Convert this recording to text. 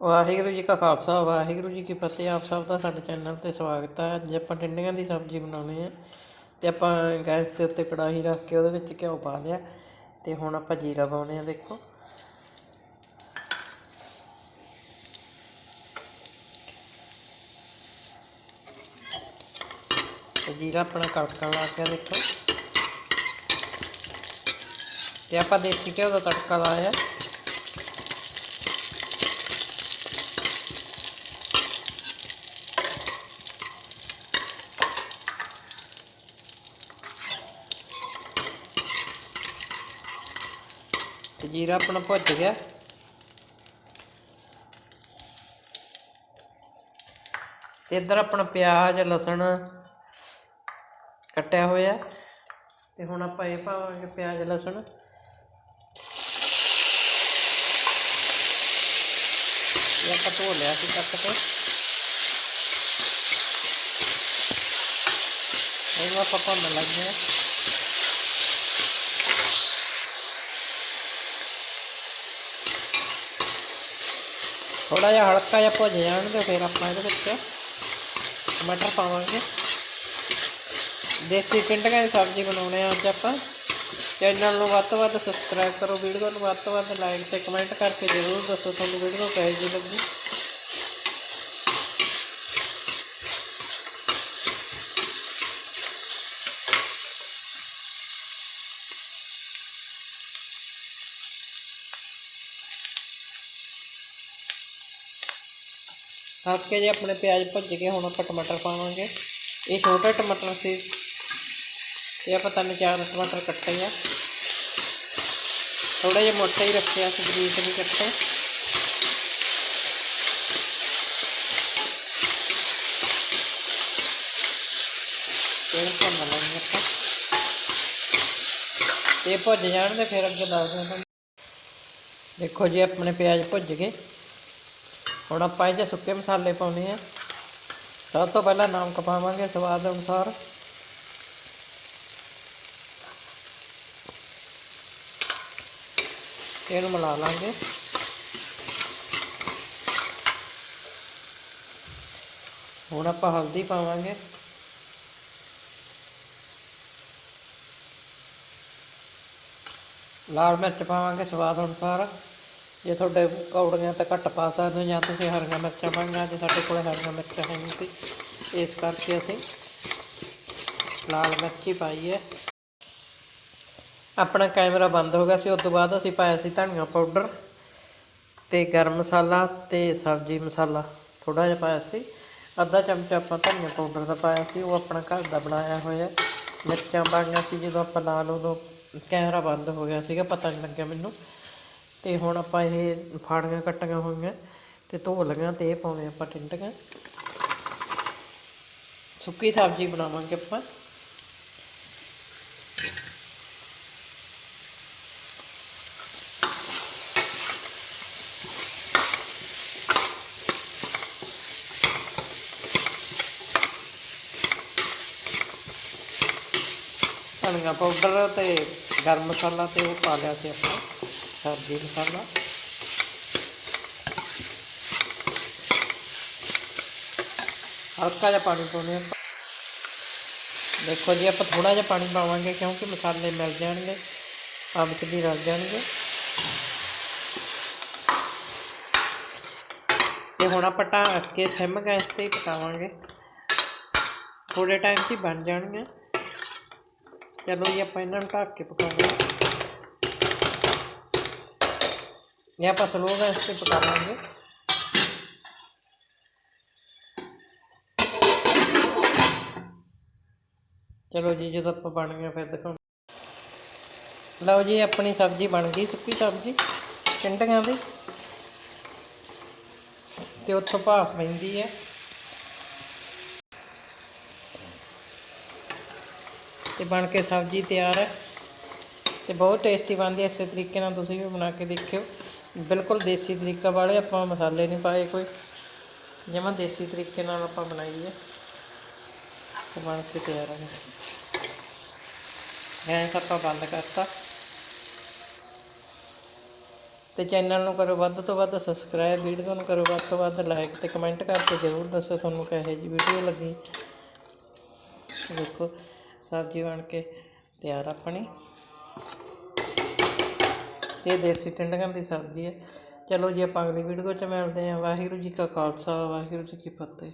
ਵਾਹਿਗੁਰੂ ਜੀ ਕਾ ਖਾਲਸਾ, ਵਾਹਿਗੁਰੂ ਜੀ ਕੀ ਫਤਿਹ। ਆਪ ਸਭ ਦਾ ਸਾਡੇ ਚੈਨਲ ਤੇ ਸਵਾਗਤ ਹੈ। ਅੱਜ ਆਪਾਂ ਟਿੰਡੀਆਂ ਦੀ ਸਬਜ਼ੀ ਬਣਾਉਣੀ ਹੈ ਤੇ ਆਪਾਂ ਗੈਸ ਦੇ ਉੱਤੇ ਕੜਾਹੀ ਰੱਖ ਕੇ ਉਹਦੇ ਵਿੱਚ ਘਿਓ ਪਾ ਲਿਆ ਤੇ ਹੁਣ ਆਪਾਂ ਜੀਰਾ ਪਾਉਣੇ ਆ, ਦੇਖੋ। ਤੇ ਜੀਰਾ ਆਪਣਾ ਕੜਕਣ ਲੱਗ ਗਿਆ, ਦੇਖੋ। ਤੇ ਆਪਾਂ ਦੇਸੀ ਘਿਓ ਦਾ ਤੜਕਾ ਲਾਇਆ। ਤੇ ਜੀਰਾ ਆਪਣਾ ਭੁੱਜ ਗਿਆ। ਤੇ ਇੱਧਰ ਆਪਣਾ ਪਿਆਜ਼, ਲਸਣ ਕੱਟਿਆ ਹੋਇਆ। ਤੇ ਹੁਣ ਆਪਾਂ ਇਹ ਪਾਵਾਂਗੇ ਪਿਆਜ਼, ਲਸਣ। ਇਹ ਆਪਾਂ ਧੋ ਲਿਆ ਸੀ ਕੱਟ ਕੇ। ਇਹਨੂੰ ਆਪਾਂ ਭੁੰਨਣ ਲੱਗੇ ਹਾਂ। ਥੋੜਾ ਜਿਹਾ ਹਲਕਾ ਜਿਹਾ ਭੁੱਜ ਜਾਣ ਤੇ ਫਿਰ ਆਪਾਂ ਇਹਦੇ ਵਿੱਚ ਟਮਾਟਰ ਪਾਵਾਂਗੇ। ਦੇਸੀ ਟਿੰਡੀਆਂ ਦੀ ਸਬਜ਼ੀ ਬਣਾਉਣੇ ਆ ਅੱਜ ਆਪਾਂ। ਚੈਨਲ ਨੂੰ ਵੱਧ ਤੋਂ ਵੱਧ ਸਬਸਕ੍ਰਾਈਬ ਕਰੋ, ਵੀਡੀਓ ਨੂੰ ਵੱਧ ਤੋਂ ਵੱਧ ਲਾਈਕ ਤੇ ਕਮੈਂਟ ਕਰਕੇ ਜ਼ਰੂਰ ਦੱਸੋ ਤੁਹਾਨੂੰ ਵੀਡੀਓ ਕਿਹੋ ਜਿਹੀ ਲੱਗੀ। ਹਲਕੇ ਜੇ ਆਪਣੇ ਪਿਆਜ਼ ਭੱਜ ਗਏ, ਹੁਣ ਆਪਾਂ ਟਮਾਟਰ ਪਾਵਾਂਗੇ। ਇਹ ਛੋਟੇ ਟਮਾਟਰ ਸੀ। ਇਹ ਆਪਾਂ ਤਿੰਨ ਚਾਰ ਟਮਾਟਰ ਕੱਟੇ ਆ। ਥੋੜਾ ਜਿਹਾ ਮੋਟਾ ਹੀ ਰੱਖਿਆ ਸੀ ਬਰੀਕ ਨਹੀਂ ਕੱਟੇ ਇਹ ਭੁੰਨ ਲਾਂਗੇ ਆਪਾਂ। ਇਹ ਭੁੱਜ ਜਾਣ ਤੇ ਫਿਰ ਅੱਗੇ ਦੱਸ ਹਾਂ। ਦੇਖੋ ਜੀ, ਆਪਣੇ ਪਿਆਜ਼ ਭੁੱਜ ਗਏ। ਹੁਣ ਆਪਾਂ ਇਹ 'ਚ ਸੁੱਕੇ ਮਸਾਲੇ ਪਾਉਣੇ ਆ। ਸਭ ਤੋਂ ਪਹਿਲਾਂ ਨਮਕ ਪਾਵਾਂਗੇ ਸਵਾਦ ਅਨੁਸਾਰ। ਇਹਨੂੰ ਮਿਲਾ ਲਾਂਗੇ। ਹੁਣ ਆਪਾਂ ਹਲਦੀ ਪਾਵਾਂਗੇ। ਲਾਲ ਮਿਰਚ ਪਾਵਾਂਗੇ ਸਵਾਦ ਅਨੁਸਾਰ। ਜੇ ਤੁਹਾਡੇ ਕੌੜੀਆਂ ਤਾਂ ਘੱਟ ਪਾ ਸਕਦੇ ਹੋ, ਜਾਂ ਤੁਸੀਂ ਹਰੀਆਂ ਮਿਰਚਾਂ ਪਾਈਆਂ, ਜੇ ਸਾਡੇ ਕੋਲ ਹਰੀਆਂ ਮਿਰਚਾਂ ਹੈ ਨਹੀਂ ਸੀ। ਇਸ ਕਰਕੇ ਅਸੀਂ ਲਾਲ ਮਿਰਚ ਹੀ ਪਾਈ ਹੈ। ਆਪਣਾ ਕੈਮਰਾ ਬੰਦ ਹੋ ਗਿਆ ਸੀ, ਉਸ ਤੋਂ ਬਾਅਦ ਅਸੀਂ ਪਾਇਆ ਸੀ ਧਨੀਆ ਪਾਊਡਰ ਤੇ ਗਰਮ ਮਸਾਲਾ ਤੇ ਸਬਜ਼ੀ ਮਸਾਲਾ। ਥੋੜਾ ਜਿਹਾ ਪਾਇਆ ਸੀ। ਅੱਧਾ ਚਮਚਾ ਆਪਾਂ ਧਨੀਆ ਪਾਊਡਰ ਦਾ ਪਾਇਆ ਸੀ, ਉਹ ਆਪਣਾ ਘਰ ਦਾ ਬਣਾਇਆ ਹੋਇਆ। ਮਿਰਚਾਂ ਪਾਈਆਂ ਸੀ, ਜਦੋਂ ਆਪਾਂ ਲਾਲ ਉਦੋਂ ਕੈਮਰਾ ਬੰਦ ਹੋ ਗਿਆ ਸੀਗਾ, ਪਤਾ ਨਹੀਂ ਲੱਗਿਆ ਮੈਨੂੰ। ਤੇ ਹੁਣ ਆਪਾਂ ਇਹ ਫਾੜੀਆਂ ਕੱਟੀਆਂ ਹੋਈਆਂ ਤੇ ਧੋ ਲਈਆਂ ਤੇ ਇਹ ਪਾਉਣੇ ਆਪਾਂ ਟਿੰਡੀਆਂ। ਸੁੱਕੀ ਸਬਜ਼ੀ ਬਣਾਵਾਂਗੇ ਆਪਾਂ। ਧਨੀਆ ਪਾਊਡਰ ਤੇ ਗਰਮ ਮਸਾਲਾ ਤੇ ਉਹ ਪਾ ਲਿਆ ਸੀ ਆਪਾਂ। ਸਬਜ਼ੀ ਮਸਾਲਾ। ਹਲਕਾ ਜਿਹਾ ਪਾਣੀ ਪਾਉਣੇ ਆਪਾਂ। ਦੇਖੋ ਜੀ, ਆਪਾਂ ਥੋੜਾ ਜਿਹਾ ਪਾਣੀ ਪਾਵਾਂਗੇ ਕਿਉਂਕਿ ਮਸਾਲੇ ਮਿਲ ਜਾਣਗੇ ਆਪ ਵੀ ਰਲ ਜਾਣਗੇ। ਤੇ ਹੁਣ ਆਪਾਂ ਢੱਕ ਕੇ ਸਿਮ ਗੈਸ ਤੇ ਹੀ ਪਕਾਵਾਂਗੇ। ਥੋੜੇ ਟਾਈਮ 'ਚ ਬਣ ਜਾਣਗੇ ਚਲੋ ਜੀ, ਆਪਾਂ ਇਹਨਾਂ ਨੂੰ ਢੱਕ ਕੇ ਪਕਾਵਾਂਗੇ ਇਹ ਆਪਾਂ ਸਲੋ ਗੈਸ ਤੇ ਪਕਾਵਾਂਗੇ। ਚਲੋ ਜੀ, ਜਦੋਂ ਆਪਾਂ ਬਣ ਗਿਆ ਫਿਰ ਦਿਖਾਉਂ ਲਓ ਜੀ, ਆਪਣੀ ਸਬਜ਼ੀ ਬਣ ਗਈ, ਸੁੱਕੀ ਸਬਜ਼ੀ ਟਿੰਡੀਆਂ ਦੀ। ਤੇ ਉੱਥੋਂ ਭਾਫ ਪੈਂਦੀ ਹੈ। ਤੇ ਬਣ ਕੇ ਸਬਜ਼ੀ ਤਿਆਰ ਹੈ। ਤੇ ਬਹੁਤ ਟੇਸਟੀ ਬਣਦੀ ਹੈ, ਇਸੇ ਤਰੀਕੇ ਨਾਲ ਤੁਸੀਂ ਵੀ ਬਣਾ ਕੇ ਦੇਖਿਓ। ਬਿਲਕੁਲ ਦੇਸੀ ਤਰੀਕਾ ਵਾਲੇ ਆਪਾਂ ਮਸਾਲੇ ਨਹੀਂ ਪਾਏ ਕੋਈ। ਜਮਾਂ ਦੇਸੀ ਤਰੀਕੇ ਨਾਲ ਆਪਾਂ ਬਣਾਈ ਹੈ ਤੇ ਬਣ ਕੇ ਤਿਆਰ ਹੈ ਗੈਸ ਆਪਾਂ ਬੰਦ ਕਰਤਾ। ਤੇ ਚੈਨਲ ਨੂੰ ਕਰੋ ਵੱਧ ਤੋਂ ਵੱਧ ਸਬਸਕ੍ਰਾਈਬ ਵੀਡੀਓ ਨੂੰ ਕਰੋ ਵੱਧ ਤੋਂ ਵੱਧ ਲਾਈਕ ਤੇ ਕਮੈਂਟ ਕਰਕੇ ਜ਼ਰੂਰ ਦੱਸੋ ਤੁਹਾਨੂੰ ਕਿਹੋ ਜੀ ਵੀਡੀਓ ਲੱਗੀ। ਦੇਖੋ, ਸਬਜ਼ੀ ਬਣ ਕੇ ਤਿਆਰ ਆਪਣੀ। ਤੇ ਦੇਸੀ ਟਿੰਡਕਾਂ ਦੀ ਸਬਜ਼ੀ ਹੈ। ਚਲੋ ਜੀ, ਆਪਾਂ ਅਗਲੀ ਵੀਡੀਓ 'ਚ ਮਿਲਦੇ ਹਾਂ। ਵਾਹਿਗੁਰੂ ਜੀ ਕਾ ਖਾਲਸਾ, ਵਾਹਿਗੁਰੂ ਜੀ ਕੀ ਫਤਿਹ।